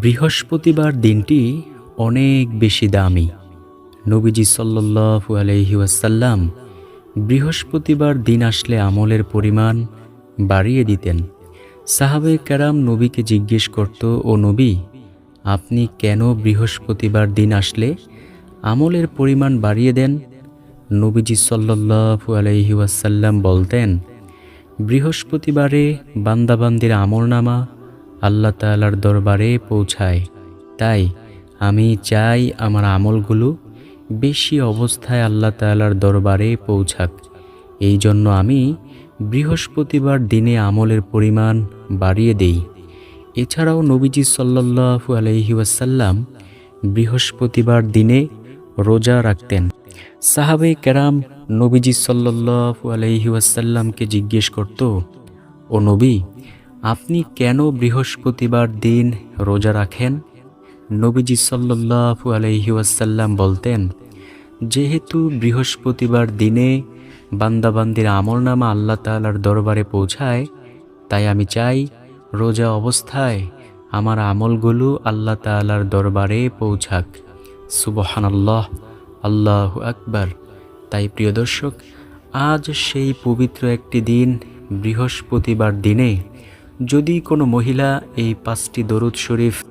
বৃহস্পতিবার দিনটি অনেক বেশি দামি। নবীজি সাল্লাল্লাহু আলাইহি ওয়াসাল্লাম বৃহস্পতিবার দিন আসলে আমলের পরিমাণ বাড়িয়ে দিতেন। সাহাবে কেরাম নবীকে জিজ্ঞেস করত, ও নবী, আপনি কেন বৃহস্পতিবার দিন আসলে আমলের পরিমাণ বাড়িয়ে দেন? নবীজি সাল্লাল্লাহু আলাইহি ওয়াসাল্লাম বলতেন, বৃহস্পতিবারে বান্দাবান্দির আমলনামা আল্লাহ তাআলার দরবারে পৌঁছায়। তাই আমি চাই আমার আমলগুলো বেশি অবস্থায় আল্লাহ তাআলার দরবারে পৌঁছাক। এই জন্য আমি বৃহস্পতিবার দিনে আমলের পরিমাণ বাড়িয়ে দেই। এছাড়াও নবীজি সাল্লাল্লাহু আলাইহি ওয়াসাল্লাম বৃহস্পতিবার দিনে রোজা রাখতেন। সাহাবে কেরাম নবীজি সাল্লাল্লাহু আলাইহি ওয়াসাল্লামকে জিজ্ঞেস করত, ও নবী আপনি কেন বৃহস্পতিবার দিন রোজা রাখেন? নবীজি সাল্লাল্লাহু আলাইহি ওয়াসাল্লাম বলতেন, যেহেতু বৃহস্পতিবার দিনে বান্দাবান্দির আমলনামা আল্লাহ তাআলার দরবারে পৌঁছায়, তাই আমি চাই রোজা অবস্থায় আমার আমলগুলো আল্লাহ তাআলার দরবারে পৌঁছাক। সুবহানাল্লাহ, আল্লাহ আকবার। তাই প্রিয় দর্শক, আজ সেই পবিত্র একটি দিন বৃহস্পতিবার দিনে যদি কোনো মহিলা এই পাঁচটি দরুদ শরীফ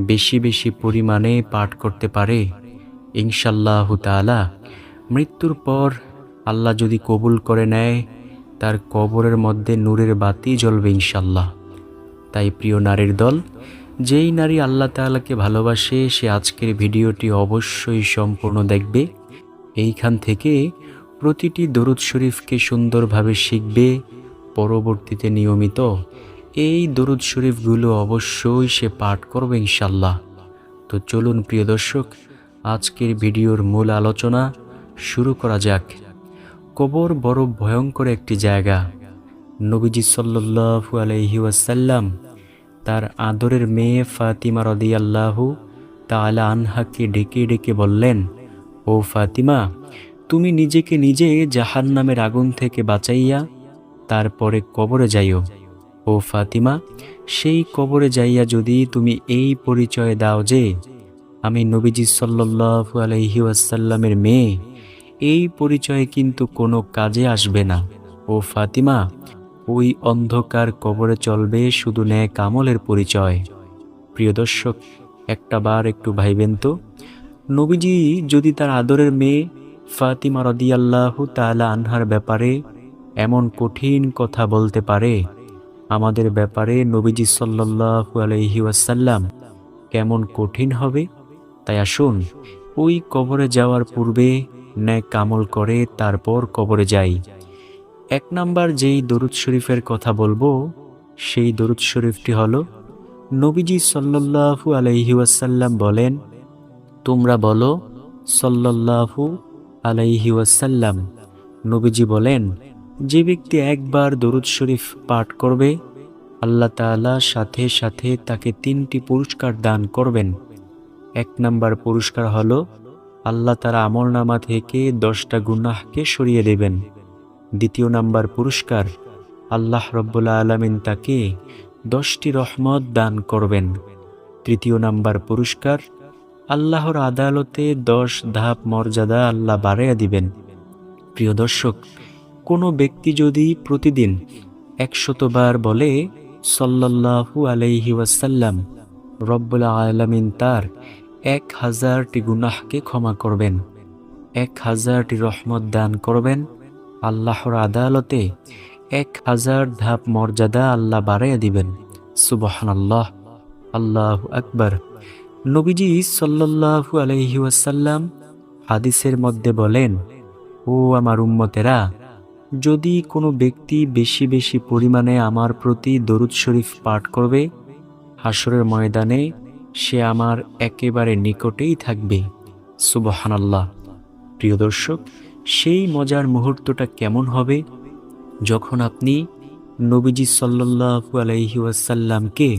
বেশি বেশি পরিমাণে পাঠ করতে পারে ইনশাল্লাহ তাআলা, মৃত্যুর পর আল্লাহ যদি কবুল করে নেয়, তার কবরের মধ্যে নূরের বাতি জ্বলবে ইনশাল্লাহ তাই প্রিয় নারীর দল, যেই নারী আল্লাহ তাআলাকে ভালোবাসে, সে আজকের ভিডিওটি অবশ্যই সম্পূর্ণ দেখবে। এইখান থেকে প্রতিটি দরুদ শরীফকে সুন্দরভাবে শিখবে, পরবর্তীতে নিয়মিত এই দরুদ শরীফগুলো অবশ্যই সে পাঠ করবে ইনশাল্লাহ তো চলুন প্রিয় দর্শক, আজকের ভিডিওর মূল আলোচনা শুরু করা যাক। কবর বড় ভয়ঙ্কর একটি জায়গা। নবীজি সাল্লাল্লাহু আলাইহি ওয়াসাল্লাম তার আদরের মেয়ে ফাতিমা রদিয়াল্লাহু তাআলা আনহাকে ডেকে ডেকে বললেন, ও ফাতিমা, তুমি নিজেকে নিজে জাহান নামের আগুন থেকে বাঁচাইয়া তারপরে কবরে যাইও। ও ফাতিমা, সেই কবরে যাইয়া যদি তুমি এই পরিচয় দাও যে আমি নবীজি সাল্লাল্লাহু আলাইহি ওয়াসাল্লামের মেয়ে, এই পরিচয় কিন্তু কোনো কাজে আসবে না। ও ফাতিমা, ওই অন্ধকার কবরে চলবে শুধু ন্যায় কামলের পরিচয়। প্রিয় দর্শক, একটা বার একটু ভাইবেন তো, নবীজি যদি তার আদরের মেয়ে ফাতিমা রদিয়াল্লাহু তাআলা আনহার ব্যাপারে এমন কঠিন কথা বলতে পারে আমাদের ব্যাপারে নবীজি সাল্লাল্লাহু আলাইহি ওয়াসাল্লাম কেমন কঠিন হবে? তাই আসুন, ওই কবরে যাওয়ার পূর্বে ন্যায় কামল করে তারপর কবরে যাই। এক নাম্বার যেই দরুদ শরীফের কথা বলব, সেই দরুদ শরীফটি হলো, নবীজি সাল্লাল্লাহু আলাইহি ওয়াসাল্লাম বলেন, তোমরা বলো, সাল্লাল্লাহু আলাইহি ওয়াসাল্লাম। নবীজি বলেন যে ব্যক্তি একবার দরুদ শরীফ পাঠ করবে, আল্লাহ তাআলা সাথে সাথে তাকে তিনটি পুরস্কার দান করবেন। এক নাম্বার পুরস্কার হলো, আল্লাহ তারা আমলনামা থেকে দশটা গুনাহকে সরিয়ে দেবেন। দ্বিতীয় নাম্বার পুরস্কার, আল্লাহ রব্বুল্লা আলমিন তাকে দশটি রহমত দান করবেন। তৃতীয় নাম্বার পুরস্কার, আল্লাহর আদালতে দশ ধাপ মর্যাদা আল্লাহ বাড়াইয়া দিবেন। প্রিয় দর্শক কোনো ব্যক্তি যদি প্রতিদিন একশতবার বলে, সাল্লাল্লাহু আলাইহি ওয়াসাল্লাম, রব্বুল আলমিন তার এক হাজারটি গুনাহকে ক্ষমা করবেন, এক হাজারটি রহমত দান করবেন, আল্লাহর আদালতে এক হাজার ধাপ মর্যাদা আল্লাহ বাড়াইয়া দিবেন। সুবহান আল্লাহ আল্লাহ আকবর। নবীজি সাল্লাল্লাহু আলাইহি ওয়াসাল্লাম হাদিসের মধ্যে বলেন, ও আমার উম্মতেরা যদি কোনো ব্যক্তি বেশি বেশি পরিমাণে আমার প্রতি দরুদ শরীফ পাঠ করবে হাসরের ময়দানে সে আমার একেবারে নিকটেই থাকবে। সুবহানাল্লাহ। প্রিয় দর্শক, সেই মজার মুহূর্তটা কেমন হবে? যখন আপনি নবীজি সাল্লাল্লাহু আলাইহি ওয়াসাল্লামকে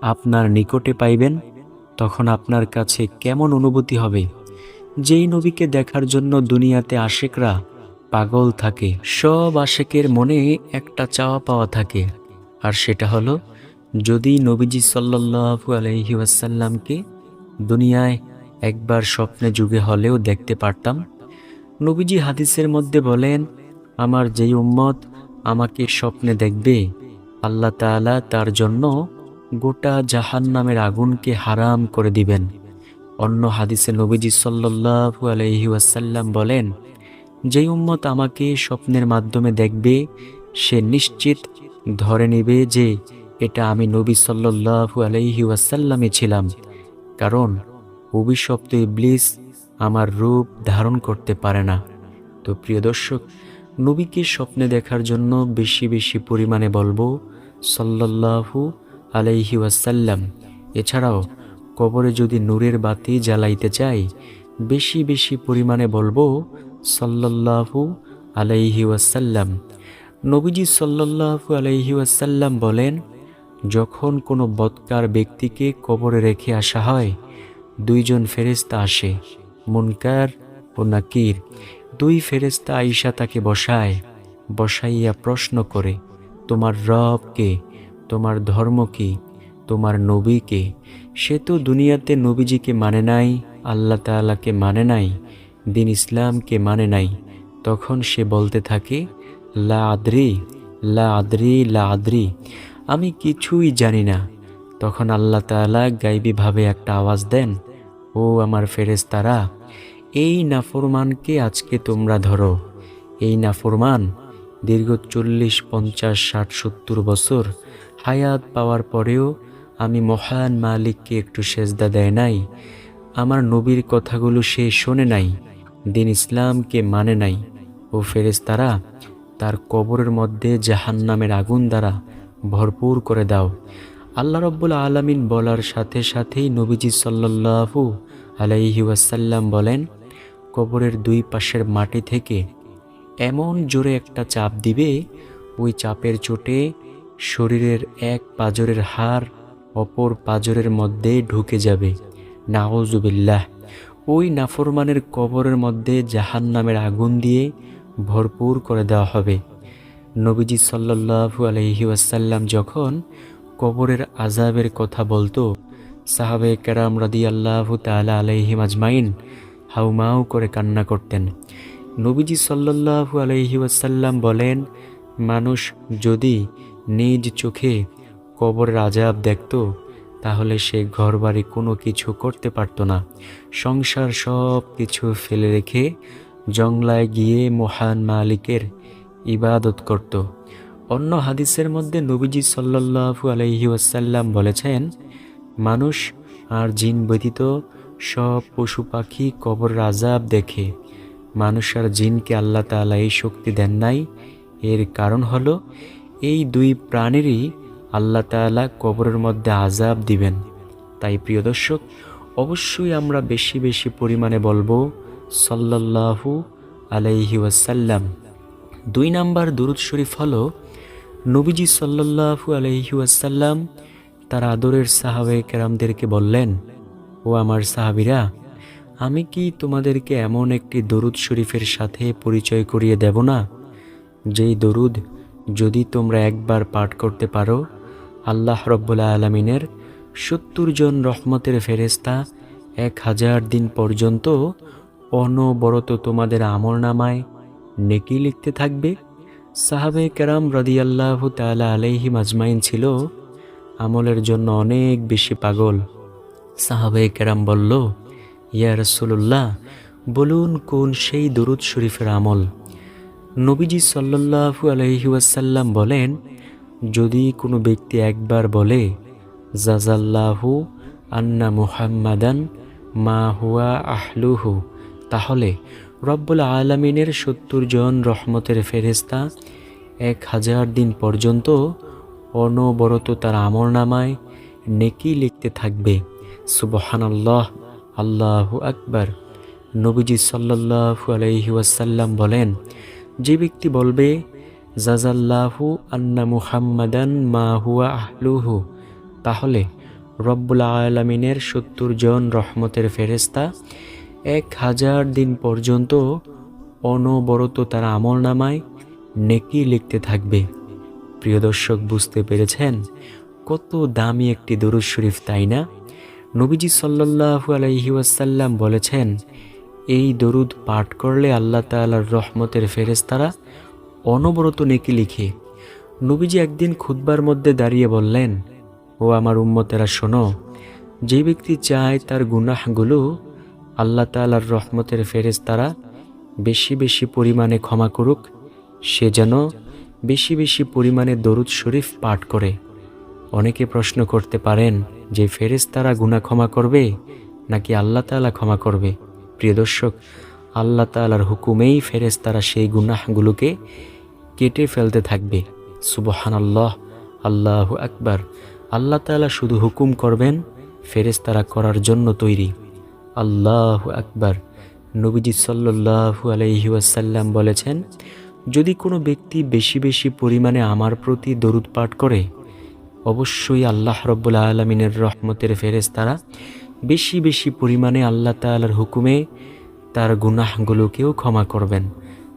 আপনার নিকটে পাইবেন, তখন আপনার কাছে কেমন অনুভূতি হবে? যেই নবীকে দেখার জন্য দুনিয়াতে আশেকরা পাগল থাকে। সব আশেকের মনে একটা চাওয়া পাওয়া থাকে। আর সেটা হলো, যদি নবীজি সাল্লাল্লাহু আলাইহি ওয়াসাল্লামকে দুনিয়ায় একবার স্বপ্নে যুগে হলেও দেখতে পারতাম, নবীজি হাদিসের মধ্যে বলেন, আমার যেই উম্মত আমাকে স্বপ্নে দেখবে, আল্লাহ তাআলা তার জন্য গোটা জাহান নামের আগুনকে হারাম করে দিবেন। অন্য হাদিসে নবীজি সাল্লাল্লাহু আলাইহি ওয়াসাল্লাম বলেন যেই উম্মত আমাকে স্বপ্নের মাধ্যমে দেখবে, সে নিশ্চিত ধরে নেবে যে এটা আমি নবী সাল্লাল্লাহু আলাইহি ওয়াসাল্লামে ছিলাম। কারণ অভিশপ্ত ইবলিস আমার রূপ ধারণ করতে পারে না। তো প্রিয় দর্শক, নবীকে স্বপ্নে দেখার জন্য বেশি বেশি পরিমাণে বলব, সাল্লাল্লাহু আলাইহি ওয়াসাল্লাম। এছাড়াও কবরে যদি নূরের বাতি জ্বালাইতে চাই, বেশি বেশি পরিমাণে বলব সাল্লাল্লাহু আলাইহি ওয়াসাল্লাম। নবীজি সাল্লাল্লাহু আলাইহি ওয়াসাল্লাম বলেন, যখন কোনো বৎকার ব্যক্তিকে কবরে রেখে আসা হয়, দুইজন ফেরেস্তা আসে, মুনকার ও নাকির। দুই ফেরেস্তা আইসা তাকে বসায়, বসাইয়া প্রশ্ন করে, তোমার রব কে? তোমার ধর্ম কি? তোমার নবীকে সে তো দুনিয়াতে নবীজিকে মানে নাই, আল্লাহ তাআলাকে মানে নাই দিন ইসলামকে মানে নাই। তখন সে বলতে থাকে, লা আদ্রি লা আদ্রি লা আদ্রি, আমি কিছুই জানি না। তখন আল্লাহ তাআলা গাইবীভাবে একটা আওয়াজ দেন, ও আমার ফেরেশতারা, এই নাফরমানকে আজকে তোমরা ধরো। এই নাফরমান দীর্ঘ চল্লিশ, পঞ্চাশ, ষাট, সত্তর বছর হায়াত পাওয়ার পরেও আমি মহান মালিককে একটু সেজদা দেয় নাই। আমার নবীর কথাগুলো সে শোনে নাই। দিন ইসলামকে মানে নাই। ও ফেরেশতারা, তার কবরের মধ্যে জাহান্নামের আগুন দ্বারা ভরপুর করে দাও। আল্লাহ রব্বুল আলমিন বলার সাথে সাথেই নবীজি সাল্লাল্লাহু আলাইহি ওয়াসাল্লাম বলেন, কবরের দুই পাশের মাটি থেকে এমন জোরে একটা চাপ দিবে, ওই চাপের চোটে শরীরের এক পাজরের হাড় অপর পাজরের মধ্যে ঢুকে যাবে। নাওজুবিল্লাহ ওই নাফরমানের কবরের মধ্যে জাহান নামের আগুন দিয়ে ভরপুর করে দেওয়া হবে। নবীজি সাল্লাল্লাহু আলহি ওয়াসাল্লাম যখন কবরের আজাবের কথা বলতো সাহাবে কেরাম রাদি আল্লাহ তালা আলহিম আজমাইন হাউমাউ করে কান্না করতেন। নবীজি সাল্লাল্লাহু আলহি ওয়াসাল্লাম বলেন, মানুষ যদি নিজ চোখে কবরের আজাব দেখত তাহলে সে ঘরবাড়ি কোনো কিছু করতে পারত না। সংসার সব কিছু ফেলে রেখে জংলায় গিয়ে মহান মালিকের ইবাদত করত। অন্য হাদিসের মধ্যে নবীজি সাল্লাল্লাহু আলাইহি ওয়াসাল্লাম বলেছেন, মানুষ আর জিন ব্যতীত সব পশু পাখি কবর আজাব দেখে। মানুষ আর জিনকে আল্লাহ তাআলা এই শক্তি দেন নাই। এর কারণ হলো, এই দুই প্রাণীরই আল্লাহ তাআলা কবরের মধ্যে আজাব দিবেন। তাই প্রিয় দর্শক, অবশ্যই আমরা বেশি বেশি পরিমাণে বলব, সাল্লাল্লাহু আলাইহি ওয়াসাল্লাম। দুই নাম্বার দুরুদ শরীফ হলো, নবীজি সাল্লাল্লাহু আলাইহি ওয়াসাল্লাম তার আদরের সাহাবে কেরামদেরকে বললেন, ও আমার সাহাবিরা, আমি কি তোমাদেরকে এমন একটি দরুদ শরীফের সাথে পরিচয় করিয়ে দেব না? যেই দরুদ যদি তোমরা একবার পাঠ করতে পারো আল্লাহ রব্বুল্লা আলমিনের সত্তর জন রহমতের ফেরেস্তা এক হাজার দিন পর্যন্ত অনবরত তোমাদের আমল নামায় নেকি লিখতে থাকবে। সাহাবে কেরাম রদিয়াল্লাহ তালা আলাইহি মাজমাইন ছিল আমলের জন্য অনেক বেশি পাগল। সাহাবে কেরাম বলল, ইয়া রসুল্লাহ বলুন কোন সেই দরুদ শরীফের আমল? নবীজি সাল্লাল্লাহু আলহি ওয়াসাল্লাম বলেন যদি কোনো ব্যক্তি একবার বলে, জাজাল্লাহু আন্না মুহাম্মাদান মা হুয়া আহলুহু তাহলে রব্বুল আলমিনের সত্তর জন রহমতের ফেরেস্তা এক হাজার দিন পর্যন্ত অনবরত তার আমর নামায় নেকি লিখতে থাকবে। সুবহানাল্লাহ, আল্লাহু আকবার। নবীজি সাল্লাল্লাহু আলাইহি ওয়াসাল্লাম বলেন, যে ব্যক্তি বলবে জাজাল্লাহু আন্না মুহাম্মাদান মা হুয়া আহলুহু। তাহলে রব্বুল আলমিনের সত্তর জন রহমতের ফেরেস্তা এক হাজার দিন পর্যন্ত অনবরত তার আমল নামায় নেকি লিখতে থাকবে। প্রিয় দর্শক, বুঝতে পেরেছেন কত দামি একটি দরুদ শরীফ, তাই না? নবীজি সাল্লাল্লাহু আলাইহি ওয়াসাল্লাম বলেছেন, এই দরুদ পাঠ করলে আল্লাহ তাআলার রহমতের ফেরেশতারা অনবরত নেকি লিখে নবীজি একদিন খুতবার মধ্যে দাঁড়িয়ে বললেন, ও আমার উম্মতেরা, শোনো, যে ব্যক্তি চায় তার গুনাহগুলো আল্লাহ তাআলার রহমতের ফেরেশতারা বেশি বেশি পরিমাণে ক্ষমা করুক, সে যেন বেশি বেশি পরিমাণে দরুদ শরীফ পাঠ করে। অনেকে প্রশ্ন করতে পারেন, যে ফেরেশতারা গুনাহ ক্ষমা করবে নাকি আল্লাহ তাআলা ক্ষমা করবে? প্রিয় দর্শক আল্লাহ তাআলার হুকুমেই ফেরেশতারা সেই গুনাহগুলোকে কেটে ফেলতে থাকবে। সুবহান আল্লাহ আল্লাহ আকবার। আল্লাহ তাআলা শুধু হুকুম করবেন, ফেরেশতারা করার জন্য তৈরি। আল্লাহ আকবার। নবীজি সাল্লাল্লাহু আলাইহি ওয়াসাল্লাম বলেছেন, যদি কোনো ব্যক্তি বেশি বেশি পরিমাণে আমার প্রতি দরুদ পাঠ করে, অবশ্যই আল্লাহ রব্বুল আলমিনের রহমতের ফেরেস তারা বেশি বেশি পরিমাণে আল্লাহ তাআলার হুকুমে তার গুনাহগুলোকেও ক্ষমা করবেন।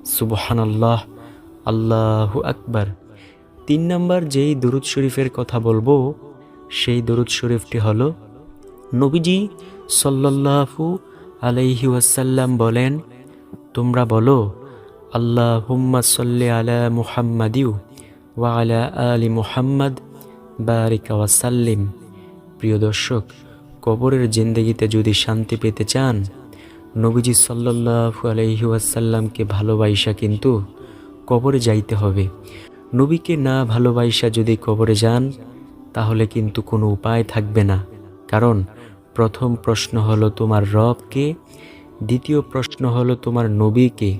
সুবহান আল্লাহ আল্লাহ আকবার। তিন নম্বর যেই দরুদ শরীফের কথা বলব, সেই দরুদ শরীফটি হল, নবীজি সাল্লাল্লাহু আলাইহি ওয়াসাল্লাম বলেন, তোমরা বলো আল্লাহ হুম্মা সাল্লি আলা মুহাম্মাদিউ ওয়া আলা আলি মুহাম্মদ, বারিকা ওয়াসাল্লিম প্রিয় দর্শক, কবরের জিন্দগিতে যদি শান্তি পেতে চান নবীজি সাল্লাল্লাহু আলাইহি ওয়াসাল্লামকে ভালোবাসা কিন্তু কবরে যাইতে হবে। নবীকে না ভালোবাসা যদি কবরে যান, তাহলে কিন্তু কোনো উপায় থাকবে না। কারণ প্রথম প্রশ্ন হলো তোমার রবকে, দ্বিতীয় প্রশ্ন হলো তোমার নবীকে,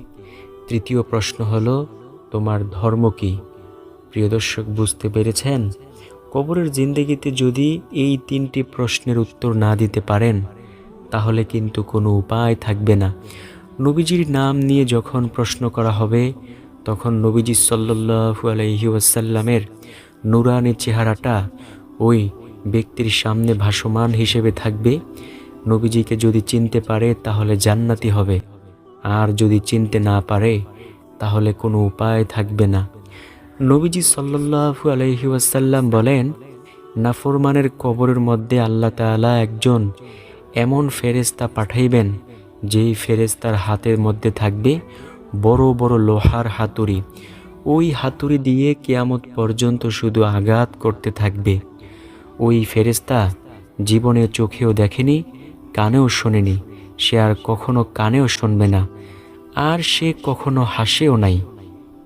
তৃতীয় প্রশ্ন হলো তোমার ধর্ম কি প্রিয় দর্শক, বুঝতে পেরেছেন? কবরের জিন্দগিতে যদি এই তিনটি প্রশ্নের উত্তর না দিতে পারেন তাহলে কিন্তু কোনো উপায় থাকবে না। নবীজির নাম নিয়ে যখন প্রশ্ন করা হবে, তখন নবীজি সাল্লু আলহি ওয়াসাল্লামের নুরানি চেহারাটা ওই ব্যক্তির সামনে ভাসমান হিসেবে থাকবে। নবীজিকে যদি চিনতে পারে, তাহলে জান্নাতি হবে। আর যদি চিনতে না পারে, তাহলে কোনো উপায় থাকবে না। নবীজি সাল্লাহু আলহি ওয়াসাল্লাম বলেন, নাফরমানের কবরের মধ্যে আল্লাহ তাআলা একজন এমন ফেরেস্তা পাঠাইবেন, যেই ফেরেস্তার হাতের মধ্যে থাকবে বড় বড় লোহার হাতুড়ি। ওই হাতুড়ি দিয়ে কেয়ামত পর্যন্ত শুধু আঘাত করতে থাকবে। ওই ফেরেস্তা জীবনে চোখেও দেখেনি, কানেও শোনেনি, সে আর কখনো কানেও শুনবে না, আর সে কখনো হাসেও নাই।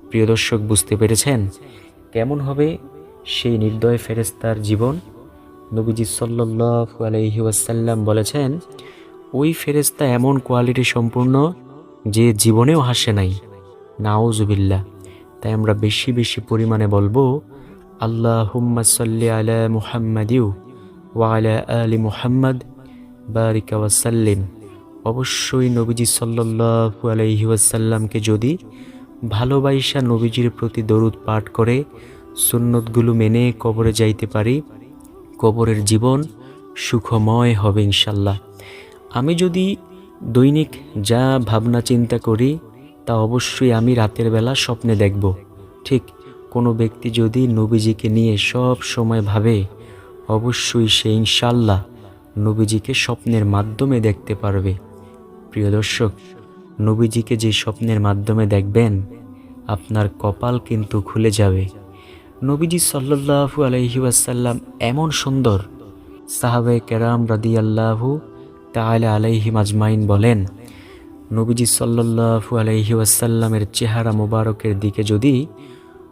প্রিয় দর্শক, বুঝতে পেরেছেন? কেমন হবে সেই নির্দয় ফেরেস্তার জীবন? নবীজি সাল্লাহু আলহি ওয়াসাল্লাম বলেছেন, ওই ফেরেস্তা এমন কোয়ালিটি সম্পূর্ণ যে জীবনেও হাসে নাই। নাওজুবিল্লা তাই আমরা বেশি বেশি পরিমাণে বলব আল্লাহ হুম্মা সাল্লি আলা মুহাম্মাদিউ ওয়া আলা মুহাম্মদ, বারিকা ওয়াসাল্লিম অবশ্যই নবীজি সাল্লাহু আলাইহি ওয়াসাল্লামকে যদি ভালোবাসা নবীজির প্রতি দরুদ পাঠ করে, সুন্নতগুলো মেনে কবরে যাইতে পারি কবরের জীবন সুখময় হবে ইনশাল্লাহ। আমি যদি দৈনিক যা ভাবনা চিন্তা করি, তা অবশ্যই আমি রাতের বেলা স্বপ্নে দেখব। ঠিক কোনো ব্যক্তি যদি নবীজিকে নিয়ে সব সময় ভাবে, অবশ্যই সে ইনশাল্লাহ নবীজিকে স্বপ্নের মাধ্যমে দেখতে পারবে। প্রিয় দর্শক, নবীজিকে যে স্বপ্নের মাধ্যমে দেখবেন, আপনার কপাল কিন্তু খুলে যাবে। নবীজি সাল্লাহু আলহি ওয়াসাল্লাম এমন সুন্দর সাহাবে কেরাম রাদি আল্লাহু তাহলে আলাইহিম আজমাইন বলেন, নবীজি সাল্লাহু আলহি ওয়াসাল্লামের চেহারা মোবারকের দিকে যদি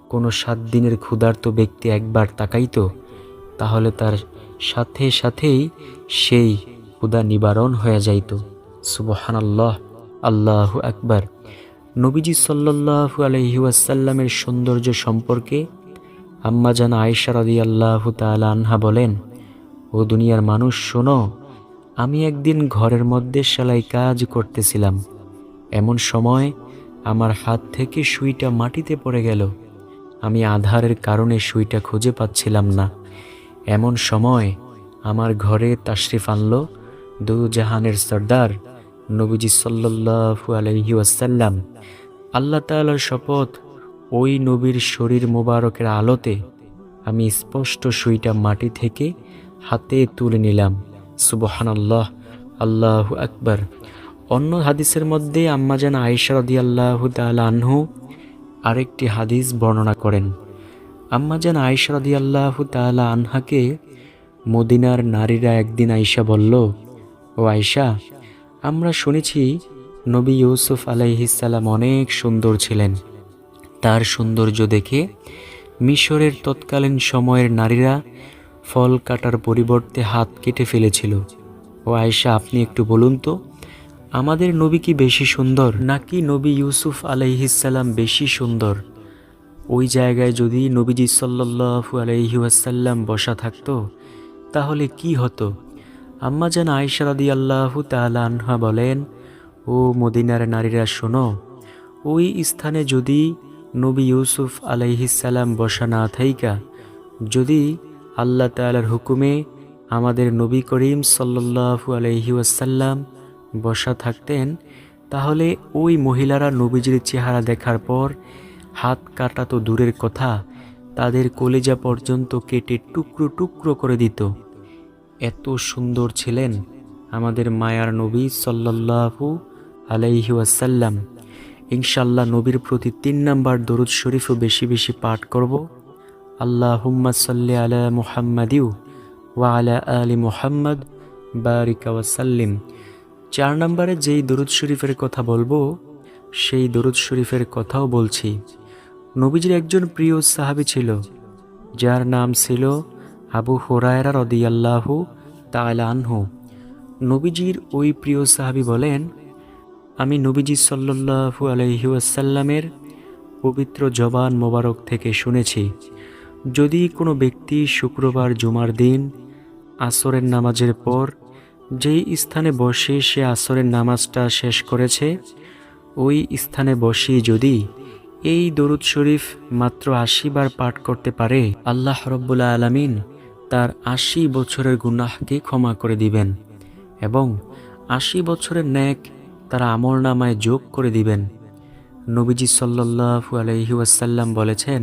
কোনো সাত দিনের ক্ষুধার্ত ব্যক্তি একবার তাকাইত, তাহলে তার সাথে সাথেই সেই ক্ষুধা নিবারণ হয়ে যাইত। সুবহান আল্লাহ আল্লাহ আকবার। নবীজি সাল্লাহু আলহি ওয়াসাল্লামের সৌন্দর্য সম্পর্কে আম্মাজান আয়েশা রদি আল্লাহ আনহা বলেন, ও দুনিয়ার মানুষ, শোনো, আমি একদিন ঘরের মধ্যে সেলাই কাজ করতেছিলাম। এমন সময় আমার হাত থেকে সুইটা মাটিতে পড়ে গেল। আমি আধারের কারণে সুইটা খুঁজে পাচ্ছিলাম না। এমন সময় আমার ঘরে তাশরিফ আনলো দু জাহানের সর্দার নবীজি সাল্লাহু আলহি ওয়াসাল্লাম। আল্লাহ তালার শপথ ওই নবীর শরীর মোবারকের আলোতে আমি স্পষ্ট সুইটা মাটি থেকে হাতে তুলে নিলাম। সুবহানাল্লাহ, আল্লাহ আল্লাহ আকবার। অন্য হাদিসের মধ্যে আম্মাজান আয়েশা রাদিয়াল্লাহু তাআলা আনহু আরেকটি হাদিস বর্ণনা করেন। আম্মাজান আয়েশা রাদিয়াল্লাহু তাআলা আনহাকে মদিনার নারীরা একদিন আয়েশা বলল, ও আয়েশা, আমরা শুনেছি নবী ইউসুফ আলাইহিসসালাম অনেক সুন্দর ছিলেন। তার সৌন্দর্য দেখে মিশরের তৎকালীন সময়ের নারীরা ফল কাটার পরিবর্তে হাত কেটে ফেলেছিল। ও আয়েশা, আপনি একটু বলুন তো, আমাদের নবী কি বেশি সুন্দর? নাকি নবী ইউসুফ আলাইহিসসালাম বেশি সুন্দর? ওই জায়গায় যদি নবীজি সাল্লাল্লাহু আলাইহি ওয়াসাল্লাম বসা থাকতো, তাহলে কি হতো? আম্মা যেন আয়েশা রাদিয়াল্লাহু তাআলা আনহা বলেন, ও মদিনার নারীরা শোনো, ওই স্থানে যদি নবী ইউসুফ আলাইহিসসালাম বসা না থাইকা, যদি আল্লাহ তাআলার হুকুমে আমাদের নবী করিম সাল্লাল্লাহু আলাইহি ওয়াসাল্লাম বসা থাকতেন, তাহলে ওই মহিলারা নবীজির চেহারা দেখার পর হাত কাটা তো দূরের কথা, তাদের কলেজা পর্যন্ত কেটে টুকরো টুকরো করে দিত। এত সুন্দর ছিলেন আমাদের মায়ার নবী সাল্লাল্লাহু আলাইহি ওয়াসাল্লাম। ইনশাল্লাহ নবীর প্রতি তিন নাম্বার দরুদ শরীফও বেশি বেশি পাঠ করব। আল্লাহ হুম্মা সাল্লি আলা মুহাম্মাদিউ ওয়া আলা আলি মুহাম্মদ, বারিকা ওয়াসাল্লিম চার নম্বরে যেই দরুদ শরীফের কথা বলব, সেই দরুদ শরীফের কথাও বলছি। নবীজির একজন প্রিয় সাহাবী ছিল, যার নাম ছিল আবু হোরায়রা রদিয়াল্লাহু তাআলা আনহু। নবীজির ওই প্রিয় সাহাবী বলেন আমি নবীজি সাল্লাল্লাহু আলাইহি ওয়াসাল্লামের পবিত্র জবান মোবারক থেকে শুনেছি, যদি কোনো ব্যক্তি শুক্রবার জুমার দিন আসরের নামাজের পর যেই স্থানে বসে সে আসরের নামাজটা শেষ করেছে, ওই স্থানে বসে যদি এই দরুদ শরীফ মাত্র আশি বার পাঠ করতে পারে, আল্লাহ রব্বুল্লা আলামিন তার আশি বছরের গুনাহকে ক্ষমা করে দিবেন এবং আশি বছরের ন্যাক তারা আমল নামায় যোগ করে দিবেন। নবীজি সাল্লাল্লাহু আলাইহি ওয়াসাল্লাম বলেছেন,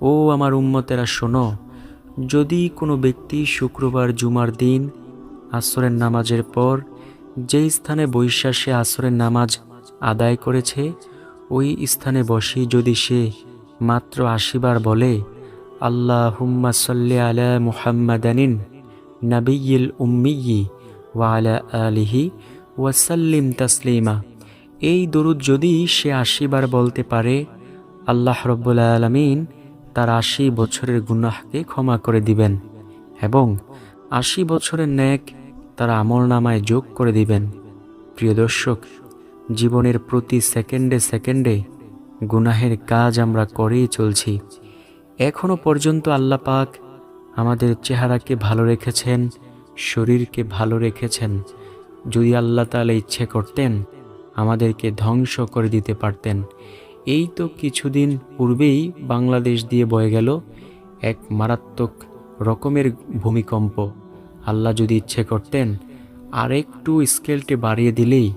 ও আমার উম্মতেরা, শোনো, যদি কোনো ব্যক্তি শুক্রবার জুমার দিন আসরের নামাজের পর যেই স্থানে বৈশাসে আসরের নামাজ আদায় করেছে, ওই স্থানে বসে যদি সে মাত্র আশিবার বলে আল্লাহ হুম্মা সাল্লি আলা মুহাম্মাদানিন নাবিয়িল উম্মিয়ি ওয়া আলা আলিহি ওয়াসাল্লিম তাসলিমা। এই দরুদ যদি সে আশিবার বলতে পারে, আল্লাহ রব্বুল আলমিন তার আশি বছরের গুনাহকে ক্ষমা করে দিবেন এবং আশি বছরের ন্যাক তার আমল নামায় যোগ করে দিবেন। প্রিয় দর্শক, জীবনের প্রতি সেকেন্ডে সেকেন্ডে গুনাহের কাজ আমরা করেই চলছি। এখনও পর্যন্ত আল্লাহ পাক আমাদের চেহারাকে ভালো রেখেছেন, শরীরকে ভালো রেখেছেন। যদি আল্লাহ তাআলা ইচ্ছে করতেন, আমাদেরকে ধ্বংস করে দিতে পারতেন। এই তো কিছুদিন পূর্বেই বাংলাদেশ দিয়ে বয়ে গেল এক মারাত্মক রকমের ভূমিকম্প। আল্লাহ যদি ইচ্ছে করতেন আর একটু স্কেলটি বাড়িয়ে দিলেই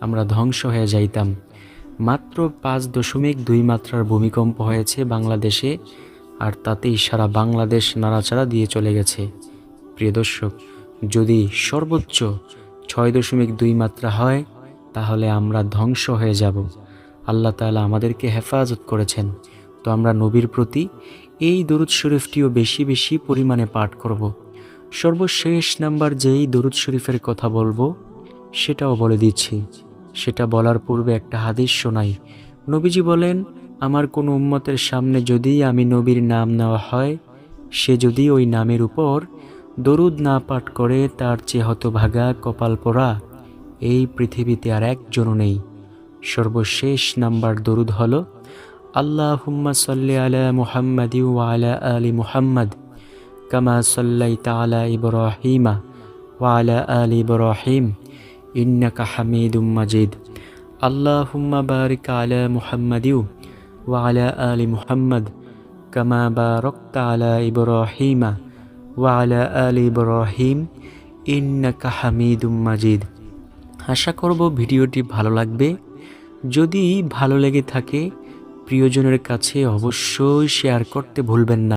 আমরা ধ্বংস হয়ে যাইতাম। মাত্র পাঁচ দশমিক দুই মাত্রার ভূমিকম্প হয়েছে বাংলাদেশে, আর তাতেই সারা বাংলাদেশ নাড়াচাড়া দিয়ে চলে গেছে। প্রিয় দর্শক, যদি সর্বোচ্চ ছয় দশমিক দুই মাত্রা হয়, তাহলে আমরা ধ্বংস হয়ে যাব। আল্লাহ তাআলা আমাদেরকে হেফাজত করেছেন। তো আমরা নবীর প্রতি এই দরুদ শরীফটিও বেশি বেশি পরিমাণে পাঠ করব। সর্বশেষ নাম্বার যেই দরুদ শরীফের কথা বলব, সেটাও বলে দিচ্ছি। সেটা বলার পূর্বে একটা হাদিস শোনাই। নবীজি বলেন, আমার কোনো উম্মতের সামনে যদি আমি নবীর নাম নেওয়া হয়, সে যদি ওই নামের উপর দরুদ না পাঠ করে তার চেয়ে হতভাগা কপাল পোড়া এই পৃথিবীতে আর একজনও নেই। সর্বশেষ নাম্বার দরুদ হল আল্লাহ হুম্মা সাল্লি আলা মুহাম্মাদ আলা আলি মুহাম্মদ কামা সাল্লাই তালা ইব্রাহিমা ওয়ালা আলী ইব্রাহিম ইন্নাকা হামিদুম মাজিদ। আল্লাহ হুম্মা বারিক আলা মুহাম্মাদিউ ওয়ালা আলি মুহাম্মদ কামা বারকতা আলা ইব্রাহিমা ওয়ালা আল ইব্রাহিম ইন্নাকা হামিদুম মাজিদ আশা করব ভিডিওটি ভালো লাগবে। যদি ভালো লেগে থাকে, প্রিয়জনের কাছে অবশ্যই শেয়ার করতে ভুলবেন না।